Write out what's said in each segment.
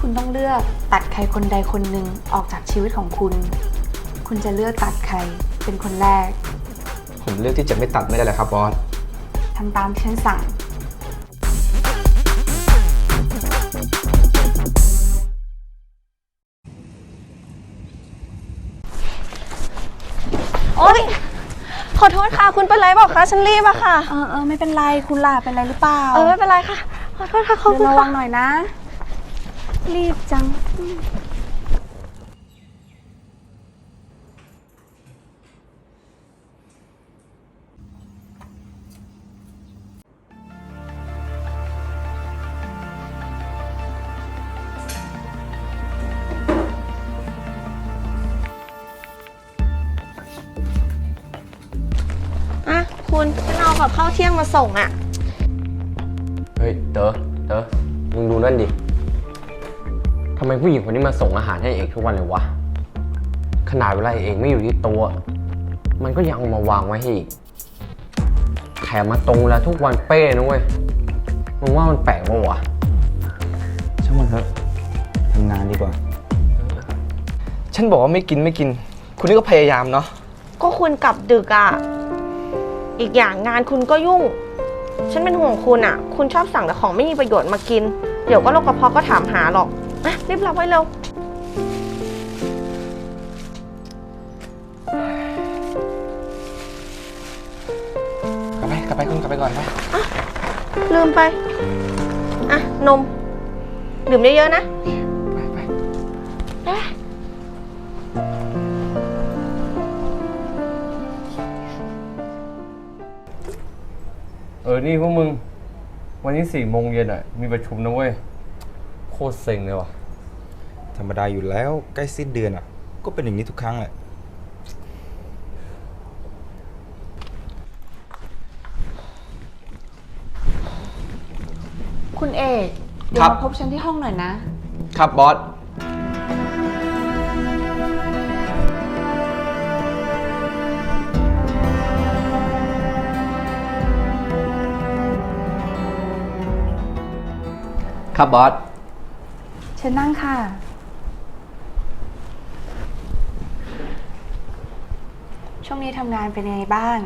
คุณต้องเลือกตัดใครคนใดคนหนึ่งออกจากชีวิตของคุณ คุณจะเลือกตัดใครเป็นคนแรก ผมเลือกที่จะไม่ตัดไม่ได้เลยครับบอส ทำตามที่ฉันสั่ง โอ๊ย ขอโทษค่ะ คุณเป็นไรเปล่าคะ ฉันรีบอะค่ะ เออเออไม่เป็นไร คุณล่ะเป็นไรหรือเปล่าเออไม่เป็นไรค่ะ ขอโทษค่ะขอบเดิคุนณระวัค่ะ งหน่อยนะ รีบจัง อะ คุณฉันเอากับข้าวเที่ยงมาส่งอะเฮ้ย เต๋อเต๋อมึงดูนั่นดิ ทำไมผู้หญิงคนนี้มาส่งอาหารให้เอกทุกวันเลยวะ ขนาดเวลาเอกไม่อยู่ที่โต๊ะมันก็ยังเอามาวางไว้ให้อีกแถมมาตรงแล้วทุกวันเป้นะเว้ยมึงว่ามันแปลกปะวะ ช่างมันเถอะทำงานดีกว่า ฉันบอกว่าไม่กินไม่กิน คุณนี่ก็พยายามเนาะ ก็คุณกลับดึกอะอีกอย่างงานคุณก็ยุ่ง ฉันเป็นห่วงคุณอะคุณชอบสั่งแต่ของไม่มีประโยชน์มากิน เดี๋ยวก็โรคกระเพาะก็ถามหาหรอก อะรีบรับไว้เร็ว กลับไปกลับไปคุณกลับไปก่อนไปลืมไป อะ นม ดื่มเยอะๆนะไปไปเออนี่พวกมึง วันนี้สี่โมงเย็นอะ มีประชุมนะเว้ยโค ตรเซ็งเลยว่ะ ธรรมดาอยู่แล้วใกล้สิ้นเดือนอะ ก็เป็นอย่างนี้ทุกครั้งแหละ คุณเอกเดี๋ยวครับ มาพบฉันที่ห้องหน่อยนะ ครับบอส ครับบอส เชิญนั่งค่ะ ช่วงนี้ทำงานเป็นยังไงบ้าง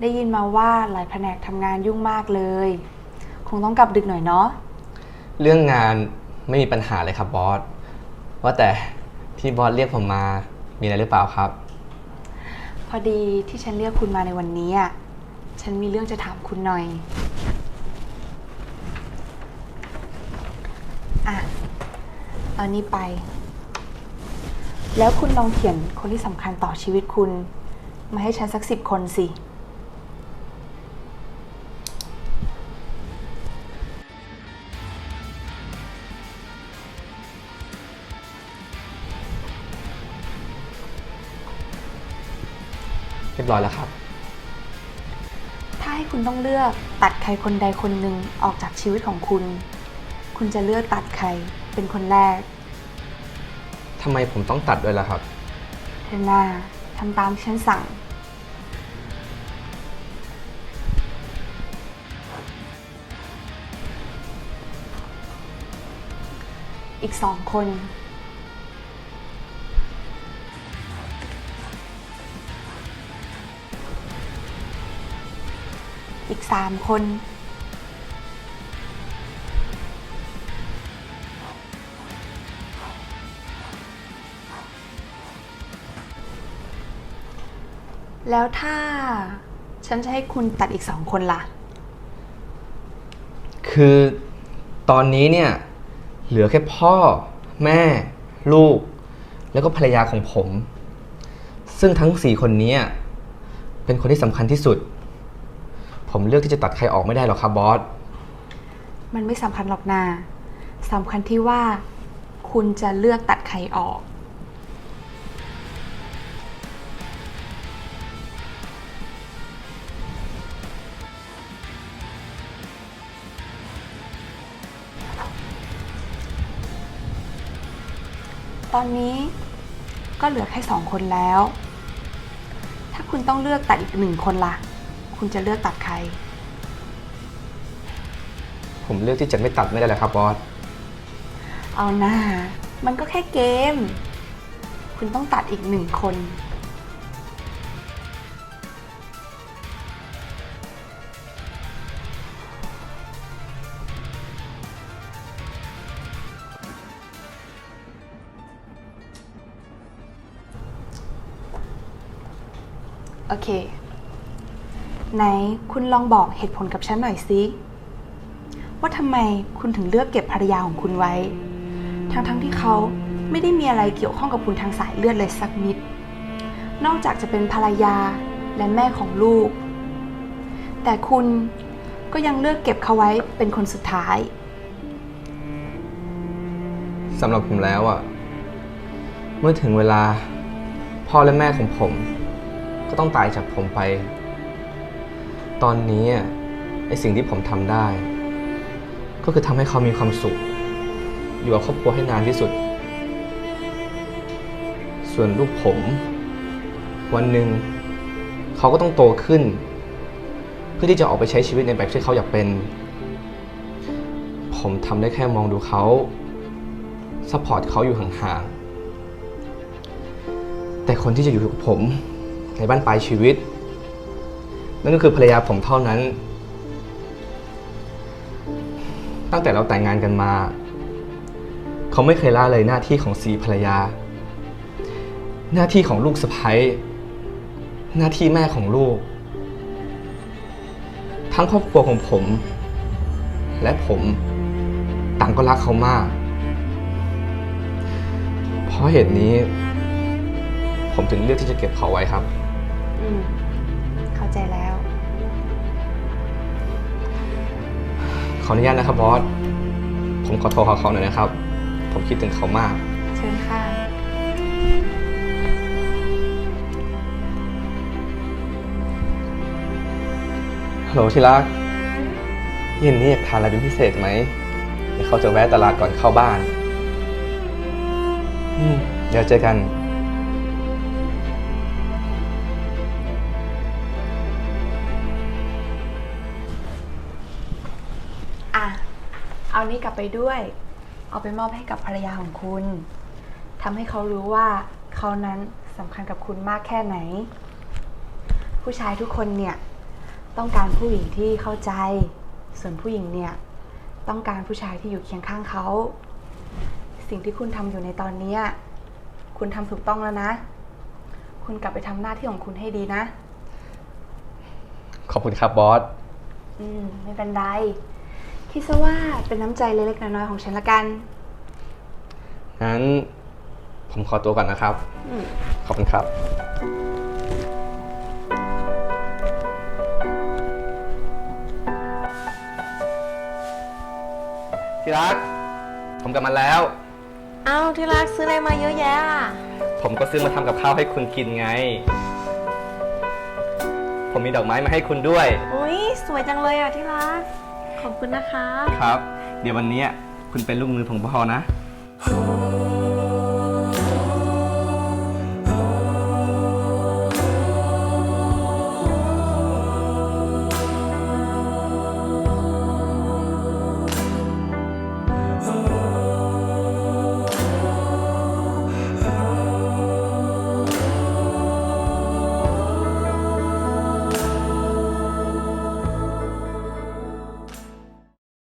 ได้ยินมาว่าหลายแผนกทำงานยุ่งมากเลย คงต้องกลับดึกหน่อยเนาะ เรื่องงานไม่มีปัญหาเลยครับบอส ว่าแต่ที่บอสเรียกผมมามีอะไรหรือเปล่าครับ พอดีที่ฉันเรียกคุณมาในวันนี้อะฉันมีเรื่องจะถามคุณหน่อย อะ เอานี้ไป แล้วคุณลองเขียนคนที่สำคัญต่อชีวิตคุณ มาให้ฉันสักสิบคนสิ เรียบร้อยแล้วครับ ถ้าให้คุณต้องเลือกตัดใครคนใดคนหนึ่งออกจากชีวิตของคุณ คุณจะเลือกตัดใคร เป็นคนแรก ทำไมผมต้องตัดด้วยล่ะครับเทน่าทำตามที่ฉันสั่ง อีกสองคน อีกสามคน แล้วถ้าฉันจะให้คุณตัดอีกสองคนล่ะ คือตอนนี้เนี่ย เหลือแค่พ่อ แม่ ลูก แล้วก็ภรรยาของผม ซึ่งทั้งสี่คนนี้เป็นคนที่สำคัญที่สุด ผมเลือกที่จะตัดใครออกไม่ได้หรอกครับบอส มันไม่สำคัญหรอกนาสำคัญที่ว่าคุณจะเลือกตัดใครออก ตอนนี้ก็เหลือแค่สองคนแล้ว ถ้าคุณต้องเลือกตัดอีกหนึ่งคนล่ะ คุณจะเลือกตัดใคร ผมเลือกที่จะไม่ตัดไม่ได้เลยครับบอส เอาหน้า มันก็แค่เกม คุณต้องตัดอีกหนึ่งคน โอเค ไหนคุณลองบอกเหตุผลกับฉันหน่อยสิว่าทำไมคุณถึงเลือกเก็บภรรยาของคุณไว้ ทั้งๆทที่เขาไม่ได้มีอะไรเกี่ยวข้องกับคุณทางสายเลือดเลยสักนิด นอกจากจะเป็นภรรยาและแม่ของลูก แต่คุณก็ยังเลือกเก็บเขาไว้เป็นคนสุดท้าย สำหรับผมแล้วอะเมื่อถึงเวลา พ่อและแม่ของผม ก็ต้องตายจากผมไป ตอนนี้อะไอสิ่งที่ผมทำได้ ก็คือทำให้เขามีความสุข อยู่กับครอบครัวให้นานที่สุด ส่วนลูกผม วันหนึ่งเขาก็ต้องโตขึ้น เพื่อที่จะออกไปใช้ชีวิตในแบบที่เขาอยากเป็น ผมทำได้แค่มองดูเขาซัพพอร์ตเขาอยู่ห่างๆแต่คนที่จะอยู่กับผม ในบ้านปลายชีวิต นั่นก็คือภรรยาผมเท่านั้น ตั้งแต่เราแต่งงานกันมา เขาไม่เคยละเลยหน้าที่ของสีภรรยา หน้าที่ของลูกสะใภ้หน้าที่แม่ของลูก ทั้งครอบครัวของผม และผมต่างก็รักเขามาก เพราะเหตุนี้ ผมถึงเลือกที่จะเก็บเขาไว้ครับ อืม เข้าใจแล้ว ขออนุญาตนะครับบอส ผมขอโทรหาเขาหน่อยนะครับ ผมคิดถึงเขามาก เชิญค่ะ ฮัลโหลที่รัก เย็นนี้อยากทานอะไรเป็นพิเศษไหม เดี๋ยวเขาจะแวะตลาดก่อนเข้าบ้าน อืม เดี๋ยวเจอกัน เอานี้กลับไปด้วย เอาไปมอบให้กับภรรยาของคุณทำให้เขารู้ว่าเขานั้นสำคัญกับคุณมากแค่ไหน ผู้ชายทุกคนเนี่ยต้องการผู้หญิงที่เข้าใจ ส่วนผู้หญิงเนี่ยต้องการผู้ชายที่อยู่เคียงข้างเขา สิ่งที่คุณทำอยู่ในตอนเนี้ยคุณทำถูกต้องแล้วนะ คุณกลับไปทำหน้าที่ของคุณให้ดีนะ ขอบคุณครับบอส อืม ไม่เป็นไร คิดซะว่าเป็นน้ำใจเล็กๆน้อยๆของฉันละกัน งั้นผมขอตัวก่อนนะครับ อืม ขอบคุณครับ ที่รัก ผมกลับมาแล้ว เอ้าที่รักซื้ออะไรมาเยอะแยะอะผมก็ซื้อมาทำกับข้าวให้คุณกินไง ผมมีดอกไม้มาให้คุณด้วย อุ้ยสวยจังเลยอะที่รัก ขอบคุณนะคะ ครับ เดี๋ยววันนี้คุณเป็นลูกมือของพ่อนะ